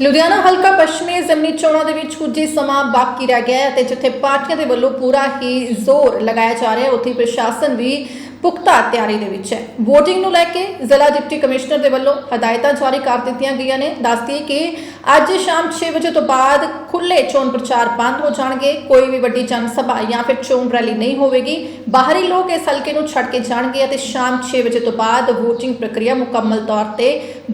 ਲੁਧਿਆਣਾ ਹਲਕਾ ਪੱਛਮੀ ਜ਼ਮਨੀ ਚੋਣਾਂ ਦੇ ਵਿੱਚ ਕੁਝ ਹੀ ਸਮਾਂ ਬਾਕੀ ਰਹਿ ਗਿਆ ਹੈ ਅਤੇ ਜਿੱਥੇ ਪਾਰਟੀਆਂ ਦੇ ਵੱਲੋਂ ਪੂਰਾ ਹੀ ਜ਼ੋਰ ਲਗਾਇਆ ਜਾ ਰਿਹਾ ਹੈ, ਉੱਥੇ ਪ੍ਰਸ਼ਾਸਨ ਵੀ ਪੁਖਤਾ ਤਿਆਰੀ ਦੇ ਵਿੱਚ ਹੈ। VOTING ਨੂੰ ਲੈ ਕੇ ਜ਼ਿਲ੍ਹਾ ਡਿਪਟੀ ਕਮਿਸ਼ਨਰ ਦੇ ਵੱਲੋਂ ਹਦਾਇਤਾਂ ਜਾਰੀ ਕਰ ਦਿੱਤੀਆਂ ਗਈਆਂ ਨੇ। ਦੱਸਦੀ ਕਿ ਅੱਜ ਸ਼ਾਮ 6 ਵਜੇ ਤੋਂ ਬਾਅਦ ਖੁੱਲੇ ਚੋਣ ਪ੍ਰਚਾਰ ਬੰਦ ਹੋ ਜਾਣਗੇ। ਕੋਈ ਵੀ ਵੱਡੀ ਜਨ ਸਭਾ ਜਾਂ ਫਿਰ ਚੋਣ ਰੈਲੀ ਨਹੀਂ ਹੋਵੇਗੀ। ਬਾਹਰੀ ਲੋਕ ਇਸ ਹਲਕੇ ਨੂੰ ਛੱਡ ਕੇ ਜਾਣਗੇ ਅਤੇ ਸ਼ਾਮ 6 ਵਜੇ ਤੋਂ ਬਾਅਦ VOTING ਪ੍ਰਕਿਰਿਆ ਮੁਕੰਮਲ ਤੌਰ ਤੇ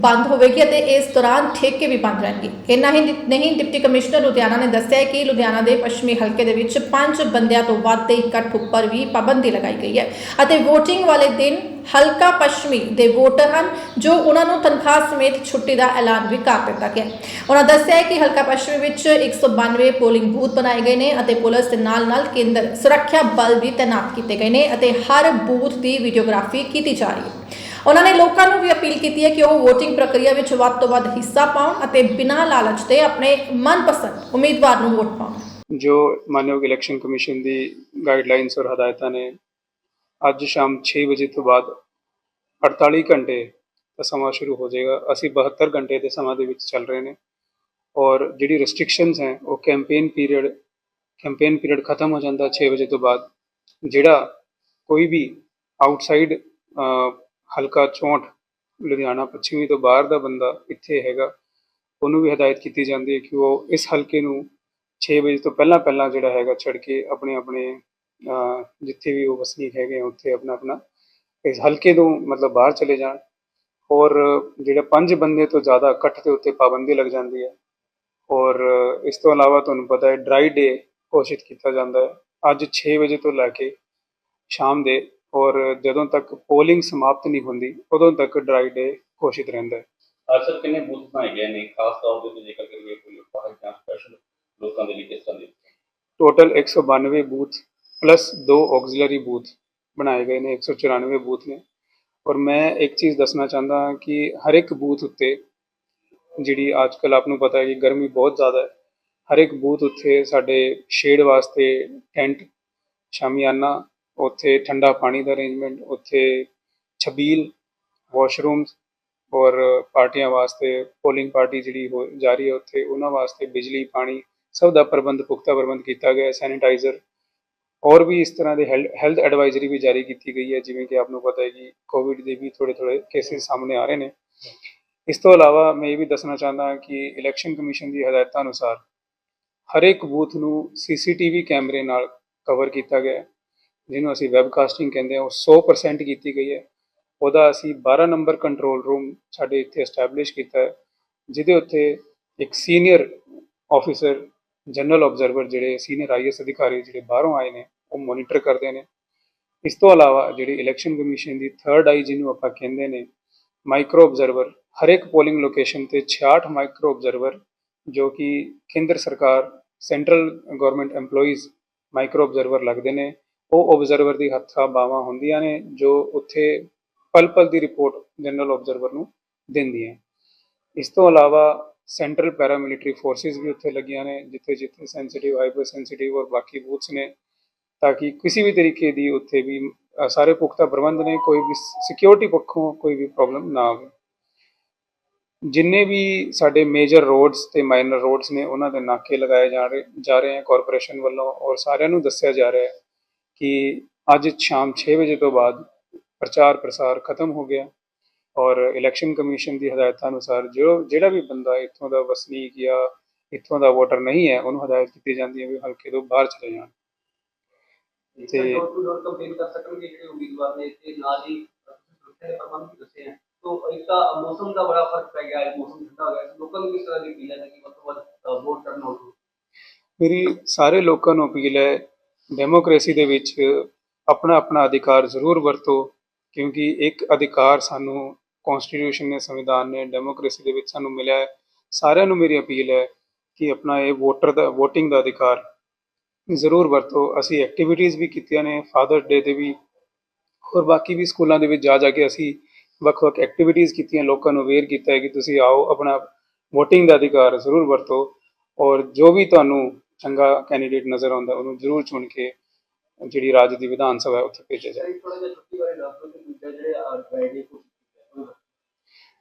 ਬੰਦ ਹੋਵੇਗੀ ਅਤੇ ਇਸ ਦੌਰਾਨ ਠੇਕੇ ਵੀ ਬੰਦ ਰਹਿਣਗੇ। ਇੰਨਾ ਹੀ ਨਹੀਂ, ਡਿਪਟੀ ਕਮਿਸ਼ਨਰ ਲੁਧਿਆਣਾ ਨੇ ਦੱਸਿਆ ਕਿ ਲੁਧਿਆਣਾ ਦੇ ਪੱਛਮੀ ਹਲਕੇ ਦੇ ਵਿੱਚ ਪੰਜ ਬੰਦਿਆਂ ਤੋਂ ਵੱਧ ਦੇ ਇਕੱਠ ਉੱਪਰ ਵੀ ਪਾਬੰਦੀ ਲਗਾਈ ਗਈ ਹੈ ਅਤੇ VOTING ਵਾਲੇ ਦਿਨ ਹਲਕਾ ਪੱਛਮੀ ਦੇ ਵੋਟਰ ਹਨ, ਜੋ ਉਹਨਾਂ ਨੂੰ ਤਨਖਾਹ ਸਮੇਤ ਛੁੱਟੀ ਦਾ ਐਲਾਨ ਵੀ ਕਰ ਦਿੱਤਾ ਗਿਆ ਹੈ। ਉਹਨਾਂ ਦੱਸਿਆ ਹੈ ਕਿ ਹਲਕਾ ਪੱਛਮੀ ਵਿੱਚ 192 ਪੋਲਿੰਗ ਬੂਥ ਬਣਾਏ ਗਏ ਨੇ ਅਤੇ ਪੁਲਿਸ ਦੇ ਨਾਲ-ਨਾਲ ਕੇਂਦਰ ਸੁਰੱਖਿਆ ਬਲ ਵੀ ਤਾਇਨਾਤ ਕੀਤੇ ਗਏ ਨੇ ਅਤੇ ਹਰ ਬੂਥ ਦੀ ਵੀਡੀਓਗ੍ਰਾਫੀ ਕੀਤੀ ਜਾ ਰਹੀ ਹੈ ਉਹਨਾਂ ਨੇ ਲੋਕਾਂ ਨੂੰ ਵੀ ਅਪੀਲ ਕੀਤੀ ਹੈ ਕਿ ਉਹ VOTING ਪ੍ਰਕਿਰਿਆ ਵਿੱਚ ਵੱਧ ਤੋਂ ਵੱਧ ਹਿੱਸਾ ਪਾਉਣ ਅਤੇ ਬਿਨਾਂ ਲਾਲਚ ਦੇ ਆਪਣੇ ਮਨਪਸੰਦ ਉਮੀਦਵਾਰ ਨੂੰ ਵੋਟ ਪਾਉਣ ਜੋ ਮਾਨਯੋਗ ਇਲੈਕਸ਼ਨ ਕਮਿਸ਼ਨ ਦੀ ਗਾਈਡਲਾਈਨਸ ਔਰ ਹਦਾਇਤਾਂ ਨੇ ਅੱਜ ਸ਼ਾਮ 6 ਵਜੇ ਤੋਂ ਬਾਅਦ 48 ਘੰਟੇ ਦਾ ਸਮਾਂ ਸ਼ੁਰੂ ਹੋ ਜਾਏਗਾ। ਅਸੀਂ 72 ਘੰਟੇ ਦੇ ਸਮਾਂ ਦੇ ਵਿੱਚ ਚੱਲ ਰਹੇ ਨੇ ਔਰ ਜਿਹੜੀ ਰੈਸਟ੍ਰਿਕਸ਼ਨਸ ਹੈ, ਉਹ ਕੈਂਪੇਨ ਪੀਰੀਅਡ ਕੈਂਪੇਨ ਪੀਰੀਅਡ ਖਤਮ ਹੋ ਜਾਂਦਾ 6 ਵਜੇ ਤੋਂ ਬਾਅਦ। ਜਿਹੜਾ ਕੋਈ ਵੀ ਆਊਟਸਾਈਡ ਹਲਕਾ 64 ਲੁਧਿਆਣਾ ਪੱਛਮੀ ਤੋਂ ਬਾਹਰ ਦਾ ਬੰਦਾ ਇੱਥੇ ਹੈਗਾ, ਉਹਨੂੰ ਵੀ ਹਦਾਇਤ ਕੀਤੀ ਜਾਂਦੀ ਹੈ ਕਿ ਉਹ ਇਸ ਹਲਕੇ ਨੂੰ 6 ਵਜੇ ਤੋਂ ਪਹਿਲਾਂ ਪਹਿਲਾਂ ਜਿਹੜਾ ਹੈਗਾ ਛੱਡ ਕੇ ਆਪਣੇ ਆਪਣੇ ਜਿੱਥੇ ਵੀ ਉਹ ਵਸਨੀਕ ਹੈਗੇ ਉੱਥੇ ਆਪਣਾ ਆਪਣਾ ਇਸ ਹਲਕੇ ਤੋਂ ਮਤਲਬ ਬਾਹਰ ਚਲੇ ਜਾਣ। ਔਰ ਜਿਹੜਾ ਪੰਜ ਬੰਦੇ ਤੋਂ ਜ਼ਿਆਦਾ ਇਕੱਠ ਦੇ ਉੱਤੇ ਪਾਬੰਦੀ ਲੱਗ ਜਾਂਦੀ ਹੈ। ਔਰ ਇਸ ਤੋਂ ਇਲਾਵਾ ਤੁਹਾਨੂੰ ਪਤਾ ਹੈ ਡਰਾਈ ਡੇ ਘੋਸ਼ਿਤ ਕੀਤਾ ਜਾਂਦਾ ਹੈ। ਅੱਜ 6 ਵਜੇ ਤੋਂ ਲੈ ਕੇ ਸ਼ਾਮ ਦੇ ਔਰ ਜਦੋਂ ਤੱਕ ਪੋਲਿੰਗ ਸਮਾਪਤ ਨਹੀਂ ਹੁੰਦੀ ਉਦੋਂ ਤੱਕ ਡਰਾਈ ਡੇ ਘੋਸ਼ਿਤ ਰਹਿੰਦਾ ਹੈ। ਅੱਜ ਸਰ ਕਿੰਨੇ ਬੂਥ ਬਣਾਏ ਗਏ ਨੇ? ਖਾਸ ਤੌਰ ਤੇ ਜ਼ਿਕਰ ਕਰੀਏ ਕੋਈ ਬਾਹਰ ਜਾਂ ਸਪੈਸ਼ਲ ਲੋਕਾਂ ਦੇ ਲਈ ਕਿਸ ਤਰ੍ਹਾਂ ਦੇ? ਟੋਟਲ 192 ਬੂਥ ਪਲੱਸ ਦੋ ਆਕਸਿਲਰੀ ਬੂਥ ਬਣਾਏ ਗਏ ਨੇ 194 ਬੂਥ ਨੇ। ਔਰ ਮੈਂ ਇੱਕ ਚੀਜ਼ ਦੱਸਣਾ ਚਾਹੁੰਦਾ ਹਾਂ ਕਿ ਹਰ ਇੱਕ ਬੂਥ ਉੱਤੇ ਜਿਹੜੀ ਅੱਜ ਕੱਲ੍ਹ ਆਪ ਨੂੰ ਪਤਾ ਹੈ ਕਿ ਗਰਮੀ ਬਹੁਤ ਜ਼ਿਆਦਾ ਹੈ, ਹਰ ਇੱਕ ਬੂਥ ਉੱਤੇ ਸਾਡੇ ਸ਼ੇਡ ਵਾਸਤੇ ਟੈਂਟ ਸ਼ਾਮਿਆਨਾ, ਉੱਥੇ ਠੰਡਾ ਪਾਣੀ ਦਾ ਅਰੇਂਜਮੈਂਟ ਉੱਥੇ ਛਬੀਲ ਵਾਸ਼ਰੂਮਸ ਔਰ ਪਾਰਟੀਆਂ ਵਾਸਤੇ ਪੋਲਿੰਗ ਪਾਰਟੀ ਜਿਹੜੀ ਹੋ ਜਾ ਰਹੀ ਹੈ ਉੱਥੇ, ਉਹਨਾਂ ਵਾਸਤੇ ਬਿਜਲੀ, ਪਾਣੀ ਸਭ ਦਾ ਪ੍ਰਬੰਧ, ਪੁਖਤਾ ਪ੍ਰਬੰਧ ਕੀਤਾ ਗਿਆ ਹੈ ਸੈਨੀਟਾਈਜ਼ਰ ਔਰ ਵੀ ਇਸ ਤਰ੍ਹਾਂ ਦੇ ਹੈਲਥ ਐਡਵਾਈਜ਼ਰੀ ਵੀ ਜਾਰੀ ਕੀਤੀ ਗਈ ਹੈ, ਜਿਵੇਂ ਕਿ ਆਪ ਨੂੰ ਪਤਾ ਹੈ ਕਿ ਕੋਵਿਡ ਦੇ ਵੀ ਥੋੜੇ ਥੋੜੇ ਕੇਸਿਸ ਸਾਹਮਣੇ ਆ ਰਹੇ ਨੇ। ਇਸ ਤੋਂ ਇਲਾਵਾ ਮੈਂ ਇਹ ਵੀ ਦੱਸਣਾ ਚਾਹੁੰਦਾ ਹਾਂ ਕਿ ਇਲੈਕਸ਼ਨ ਕਮਿਸ਼ਨ ਦੀ ਹਦਾਇਤਾਂ ਅਨੁਸਾਰ ਹਰ ਇੱਕ ਬੂਥ ਨੂੰ ਸੀਸੀਟੀਵੀ ਕੈਮਰੇ ਨਾਲ ਕਵਰ ਕੀਤਾ ਗਿਆ ਹੈ, ਜਿਹਨੂੰ ਅਸੀਂ ਵੈਬਕਾਸਟਿੰਗ ਕਹਿੰਦੇ ਹਾਂ। ਉਹ 100% ਕੀਤੀ ਗਈ ਹੈ। ਉਹਦਾ ਅਸੀਂ 12 ਨੰਬਰ ਕੰਟਰੋਲ ਰੂਮ ਸਾਡੇ ਇੱਥੇ ਐਸਟੈਬਲਿਸ਼ ਕੀਤਾ ਹੈ, ਜਿਹਦੇ ਉੱਤੇ ਇੱਕ ਸੀਨੀਅਰ ਆਫੀਸਰ ਜਨਰਲ ਆਬਜ਼ਰਵਰ ਜਿਹੜੇ ਸੀਨੀਅਰ ਆਈਐਸ ਅਧਿਕਾਰੀ ਜਿਹੜੇ ਬਾਹਰੋਂ ਆਏ ਨੇ ਉਹ ਮੋਨੀਟਰ ਕਰਦੇ ਨੇ। ਇਸ ਤੋਂ ਇਲਾਵਾ ਜਿਹੜੀ ਇਲੈਕਸ਼ਨ ਕਮਿਸ਼ਨ ਦੀ ਥਰਡ ਆਈ ਜਿਹਨੂੰ ਆਪਾਂ ਕਹਿੰਦੇ ਨੇ ਮਾਈਕਰੋ ਆਬਜ਼ਰਵਰ ਹਰ ਇੱਕ ਪੋਲਿੰਗ ਲੋਕੇਸ਼ਨ ਤੇ 66 ਮਾਈਕਰੋ ਆਬਜ਼ਰਵਰ ਜੋ ਕਿ ਕੇਂਦਰ ਸਰਕਾਰ central government EMPLOYEES micro observer ਲੱਗਦੇ ਨੇ। ਉਹ ਆਬਜ਼ਰਵਰ ਦੀ ਹੱਥਾਂ ਬਾਹਾਂ ਹੁੰਦੀਆਂ ਨੇ ਜੋ ਉੱਥੇ ਪਲ ਪਲ ਦੀ ਰਿਪੋਰਟ ਜਨਰਲ ਆਬਜ਼ਰਵਰ ਨੂੰ ਦਿੰਦੀਆਂ ਇਸ ਤੋਂ ਇਲਾਵਾ ਸੈਂਟਰਲ ਪੈਰਾਮਿਲਟਰੀ ਫੋਰਸਿਸ ਵੀ ਉੱਥੇ ਲੱਗੀਆਂ ਨੇ ਜਿੱਥੇ ਜਿੱਥੇ ਸੈਂਸਿਟਿਵ ਹਾਈਪਰ ਸੈਂਸਿਟਿਵ ਔਰ ਬਾਕੀ ਬੂਥਸ ਨੇ। ਤਾਂ ਕਿ ਕਿਸੇ ਵੀ ਤਰੀਕੇ ਦੀ ਉੱਥੇ ਵੀ ਸਾਰੇ ਪੁਖਤਾ ਪ੍ਰਬੰਧ ਨੇ, ਕੋਈ ਵੀ ਸਿਕਿਉਰਿਟੀ ਪੱਖੋਂ ਕੋਈ ਵੀ ਪ੍ਰੋਬਲਮ ਨਾ ਆਵੇ। ਜਿੰਨੇ ਵੀ ਸਾਡੇ ਮੇਜਰ ਰੋਡਸ ਤੇ ਮਾਈਨਰ ਰੋਡਸ ਨੇ, ਉਹਨਾਂ ਦੇ ਨਾਕੇ ਲਗਾਏ ਜਾ ਰਹੇ ਜਾ ਰਹੇ ਹਨ ਕਾਰਪੋਰੇਸ਼ਨ ਵੱਲੋਂ ਔਰ ਸਾਰਿਆਂ ਨੂੰ ਦੱਸਿਆ ਜਾ ਰਿਹਾ ਹੈ ਕਿ ਅੱਜ ਸ਼ਾਮ 6 ਵਜੇ ਤੋਂ ਬਾਅਦ ਪ੍ਰਚਾਰ ਪ੍ਰਸਾਰ ਖਤਮ ਹੋ ਗਿਆ ਔਰ ਇਲੈਕਸ਼ਨ ਕਮਿਸ਼ਨ ਦੀ ਹਦਾਇਤਾਂ ਅਨੁਸਾਰ ਜੋ ਜਿਹੜਾ ਵੀ ਬੰਦਾ ਇੱਥੋਂ ਦਾ ਵਸਨੀਕ ਜਾਂ ਇੱਥੋਂ ਦਾ ਵੋਟਰ ਨਹੀਂ ਹੈ, ਉਹਨੂੰ ਹਦਾਇਤ ਕੀਤੀ ਜਾਂਦੀ ਹੈ ਵੀ ਹਲਕੇ ਤੋਂ ਬਾਹਰ ਚਲੇ ਜਾਣ। ਤੇ ਤੇ- ਡੋਰ ਟੂ ਡੋਰ ਕੰਪੇਨ ਕਰ ਸਕਣਗੇ ਜਿਹੜੇ ਉਮੀਦਵਾਰ ਨੇ ਤੇ ਨਾਲ ਹੀ ਸੁਰੱਖਿਆ ਦੇ ਪ੍ਰਬੰਧ ਵੀ ਦੱਸੇ ਹਨ ਤੋਂ ਇੱਕ ਤਾਂ ਮੌਸਮ ਦਾ ਬੜਾ ਫ਼ਰਕ ਪੈ ਗਿਆ ਹੈ ਮੌਸਮ ਠੰਡਾ ਹੋ ਗਿਆ ਹੈ ਲੋਕਾਂ ਨੂੰ ਕਿਸ ਤਰ੍ਹਾਂ ਦੀ ਅਪੀਲ ਹੈ ਕਿ ਵੱਧ ਤੋਂ ਵੱਧ ਵੋਟ ਕਰਨ ਆਉਣ ਮੇਰੀ ਸਾਰੇ ਲੋਕਾਂ ਨੂੰ ਅਪੀਲ ਹੈ ਡੈਮੋਕ੍ਰੇਸੀ ਦੇ ਵਿੱਚ ਆਪਣਾ ਆਪਣਾ ਅਧਿਕਾਰ ਜ਼ਰੂਰ ਵਰਤੋ ਕਿਉਂਕਿ ਇੱਕ ਅਧਿਕਾਰ ਸਾਨੂੰ ਕਨਸਟੀਟਿਊਸ਼ਨ ਨੇ ਸੰਵਿਧਾਨ ਨੇ ਡੈਮੋਕ੍ਰੇਸੀ ਦੇ ਵਿੱਚ ਸਾਨੂੰ ਮਿਲਿਆ ਹੈ। ਸਾਰਿਆਂ ਨੂੰ ਮੇਰੀ ਅਪੀਲ ਹੈ ਕਿ ਆਪਣਾ ਇਹ ਵੋਟਰ ਦਾ VOTING ਦਾ ਅਧਿਕਾਰ ਜ਼ਰੂਰ ਵਰਤੋ। ਅਸੀਂ ਐਕਟੀਵਿਟੀਜ਼ ਵੀ ਕੀਤੀਆਂ ਨੇ ਫਾਦਰ ਡੇ ਤੇ ਵੀ, ਹੋਰ ਬਾਕੀ ਵੀ ਸਕੂਲਾਂ ਦੇ ਵਿੱਚ ਜਾ ਜਾ ਕੇ ਅਸੀਂ ਵੱਖ-ਵੱਖ ਐਕਟੀਵਿਟੀਜ਼ ਕੀਤੀਆਂ, ਲੋਕਾਂ ਨੂੰ ਅਵੇਅਰ ਕੀਤਾ ਹੈ ਕਿ ਤੁਸੀਂ ਆਓ, ਆਪਣਾ VOTING ਦਾ ਅਧਿਕਾਰ ਜ਼ਰੂਰ ਵਰਤੋ ਔਰ ਜੋ ਵੀ ਤੁਹਾਨੂੰ ਚੰਗਾ ਕੈਂਡੀਡੇਟ ਨਜ਼ਰ ਆਉਂਦਾ, ਉਹਨੂੰ ਜ਼ਰੂਰ ਚੁਣ ਕੇ ਜਿਹੜੀ ਰਾਜ ਦੀ ਵਿਧਾਨ ਸਭਾ ਹੈ, ਉੱਥੇ ਭੇਜਿਆ ਜਾਏ। ਥੋੜਾ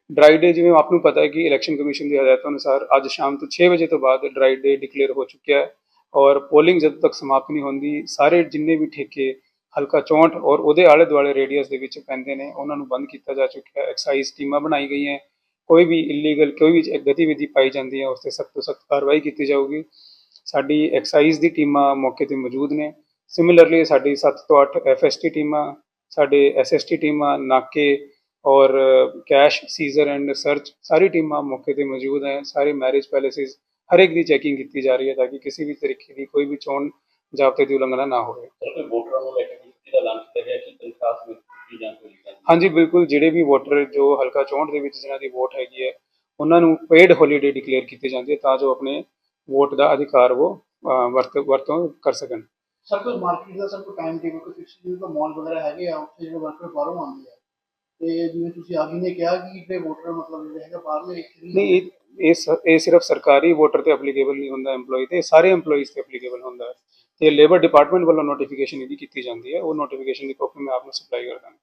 ਡਰਾਈ ਡੇ ਜਿਵੇਂ ਆਪ ਨੂੰ ਪਤਾ ਹੈ ਕਿ ਇਲੈਕਸ਼ਨ ਕਮਿਸ਼ਨ ਦੀ ਹਦਾਇਤਾਂ ਅਨੁਸਾਰ ਅੱਜ ਸ਼ਾਮ ਤੋਂ 6 ਵਜੇ ਤੋਂ ਬਾਅਦ ਡਰਾਈ ਡੇ ਡਿਕਲੇਅਰ ਹੋ ਚੁੱਕਿਆ ਹੈ। ਔਰ ਪੋਲਿੰਗ ਜਦ ਤੱਕ ਸਮਾਪਤ ਨਹੀਂ ਹੁੰਦੀ, ਸਾਰੇ ਜਿੰਨੇ ਵੀ ਠੇਕੇ ਹਲਕਾ 64 ਔਰ ਉਹਦੇ ਆਲੇ ਦੁਆਲੇ ਰੇਡੀਅਸ ਦੇ ਵਿੱਚ ਪੈਂਦੇ ਨੇ, ਉਹਨਾਂ ਨੂੰ ਬੰਦ ਕੀਤਾ ਜਾ ਚੁੱਕਿਆ ਹੈ। ਐਕਸਾਈਜ਼ ਟੀਮਾਂ ਬਣਾਈ ਗਈਆਂ ਕੋਈ ਵੀ ਇਲੀਗਲ ਕੋਈ ਵੀ ਗਤੀਵਿਧੀ ਪਾਈ ਜਾਂਦੀ ਹੈ, ਉਸ ਤੇ ਸਖਤ ਤੋਂ ਸਖਤ ਕਾਰਵਾਈ ਕੀਤੀ ਜਾਊਗੀ। ਸਾਡੀ ਐਕਸਾਈਜ਼ ਦੀ ਟੀਮਾਂ ਮੌਕੇ ਤੇ ਮੌਜੂਦ ਨੇ। ਸਿਮਿਲਰਲੀ ਸਾਡੀ 7 ਤੋਂ 8 ਐਫਐਸਟੀ ਟੀਮਾਂ, ਸਾਡੇ ਐਸਐਸਟੀ ਟੀਮਾਂ, ਨਾਕੇ ਔਰ ਕੈਸ਼ ਸੀਜ਼ਰ ਐਂਡ ਸਰਚ ਸਾਰੀ ਟੀਮਾਂ ਮੌਕੇ ਤੇ ਮੌਜੂਦ ਹੈ। ਸਾਰੇ ਮੈਰਿਜ ਪੈਲੇਸਿਸ ਹਰ ਇੱਕ ਦੀ ਚੈਕਿੰਗ ਕੀਤੀ ਜਾ ਰਹੀ ਹੈ ਤਾਂ ਕਿ ਕਿਸੇ ਵੀ ਤਰੀਕੇ ਦੀ ਕੋਈ ਵੀ ਚੋਣ ਜਾਬਤੇ ਦੀ ਉਲੰਘਣਾ ਨਾ ਹੋਵੇ। ਵੋਟਰਾਂ ਨੂੰ ਲੈ ਕੇ ਦਾ ਐਲਾਨ ਕੀਤਾ ਗਿਆ ਕਿ ਤਨਖਾਹ ਵਿੱਚ ਕੀਤੀ ਜਾਂ ਕੋਈ ਹਾਂਜੀ ਬਿਲਕੁਲ। ਜਿਹੜੇ ਵੀ ਵੋਟਰ ਜੋ ਹਲਕਾ 64 ਦੇ ਵਿੱਚ ਜਿਨ੍ਹਾਂ ਦੀ ਵੋਟ ਹੈਗੀ ਹੈ ਉਹਨਾਂ ਨੂੰ ਪੇਡ ਹੌਲੀਡੇ ਡਿਕਲੇਅਰ ਕੀਤੀ ਜਾਂਦੀ ਹੈ ਤਾਂ ਜੋ ਆਪਣੇ ਵੋਟ ਦਾ ਅਧਿਕਾਰ ਉਹ ਵਰਤ ਵਰਤੋਂ ਕਰ ਸਕਣ। ਸਰ ਕੋਈ ਮਾਰਕੀਟ ਦਾ ਸਰ ਕੋਈ ਟਾਈਮ ਟੇਬਲ ਕੋਈ ਫਿਕਸ ਕੋਈ ਮਾਲ ਵਗੈਰਾ ਹੈਗੇ ਆ ਉੱਥੇ ਜਿਹੜੇ ਵਰਕਰ ਬਾਹਰੋਂ ਆਉਂਦੇ ਆ ਤੇ ਜਿਵੇਂ ਤੁਸੀਂ ਆਗੀ ਨੇ ਕਿਹਾ ਕਿ ਜਿਹੜੇ ਵੋਟਰ ਮਤਲਬ ਜਿਹੜੇ ਹੈਗਾ ਬਾਹਰਲੇ ਨਹੀਂ ਇਹ ਸ- ਇਹ ਸਿਰਫ ਸਰਕਾਰੀ ਵੋਟਰ ਤੇ ਐਪਲੀਕੇਬਲ ਨਹੀਂ ਹੁੰਦਾ EMPLOYE ਤੇ, ਇਹ ਸਾਰੇ EMPLOYEES ਤੇ ਐਪਲੀਕੇਬਲ ਹੁੰਦਾ ਹੈ। ਤੇ ਲੇਬਰ ਡਿਪਾਰਟਮੈਂਟ ਵੱਲੋਂ ਨੋਟੀਫਿਕੇਸ਼ਨ ਇਹਦੀ ਕੀਤੀ ਜਾਂਦੀ ਹੈ। ਉਹ ਨੋਟੀਫਿਕੇਸ਼ਨ ਦੀ ਕਾਪੀ ਮੈਂ ਆਪ ਨੂੰ ਸਪਲਾਈ ਕਰ ਦਾਂਗਾ